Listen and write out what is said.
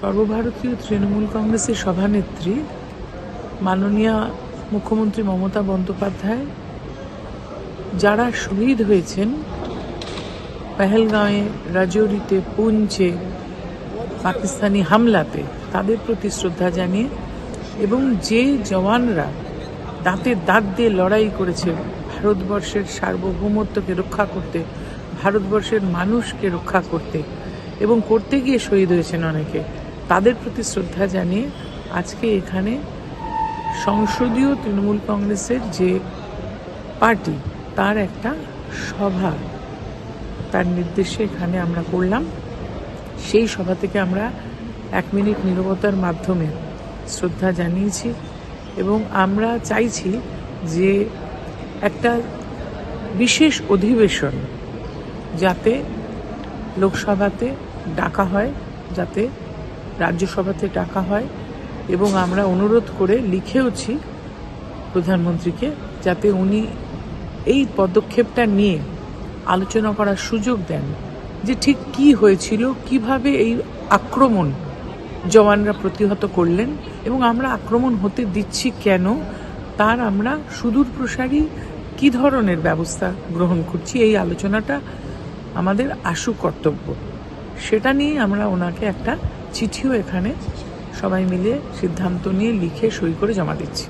সর্বভারতীয় তৃণমূল কংগ্রেসের সভানেত্রী মাননীয়া মুখ্যমন্ত্রী মমতা বন্দ্যোপাধ্যায়, যারা শহীদ হয়েছেন পেহেলগাঁওয়ে রাজৌরিতে পুঞ্চে পাকিস্তানি হামলাতে, তাদের প্রতি শ্রদ্ধা জানিয়ে এবং যে জওয়ানরা দাঁতে দাঁত দিয়ে লড়াই করেছে ভারতবর্ষের সার্বভৌমত্বকে রক্ষা করতে, ভারতবর্ষের মানুষকে রক্ষা করতে এবং করতে গিয়ে শহীদ হয়েছেন অনেকে। তাদের প্রতি শ্রদ্ধা জানিয়ে আজকে এখানে সংসদীয় তৃণমূল কংগ্রেসের যে পার্টি, তার একটা সভা তার নির্দেশে এখানে আমরা করলাম। সেই সভা থেকে আমরা এক মিনিট নীরবতার মাধ্যমে শ্রদ্ধা জানিয়েছি এবং আমরা চাইছি যে একটা বিশেষ অধিবেশন যাতে লোকসভাতে ডাকা হয়, যাতে রাজ্যসভাতে ডাকা হয় এবং আমরা অনুরোধ করে লিখেওছি প্রধানমন্ত্রীকে যাতে উনি এই পদক্ষেপটা নিয়ে আলোচনা করার সুযোগ দেন যে ঠিক কি হয়েছিল, কীভাবে এই আক্রমণ জওয়ানরা প্রতিহত করলেন এবং আমরা আক্রমণ হতে দিচ্ছি কেন, তার আমরা সুদূর প্রসারী কি ধরনের ব্যবস্থা গ্রহণ করছি, এই আলোচনাটা আমাদের আশু কর্তব্য। সেটা নিয়ে আমরা ওনাকে একটা চিঠিও এখানে। সবাই মিলে সিদ্ধান্ত নিয়ে লিখে সই করে জমা দিচ্ছি।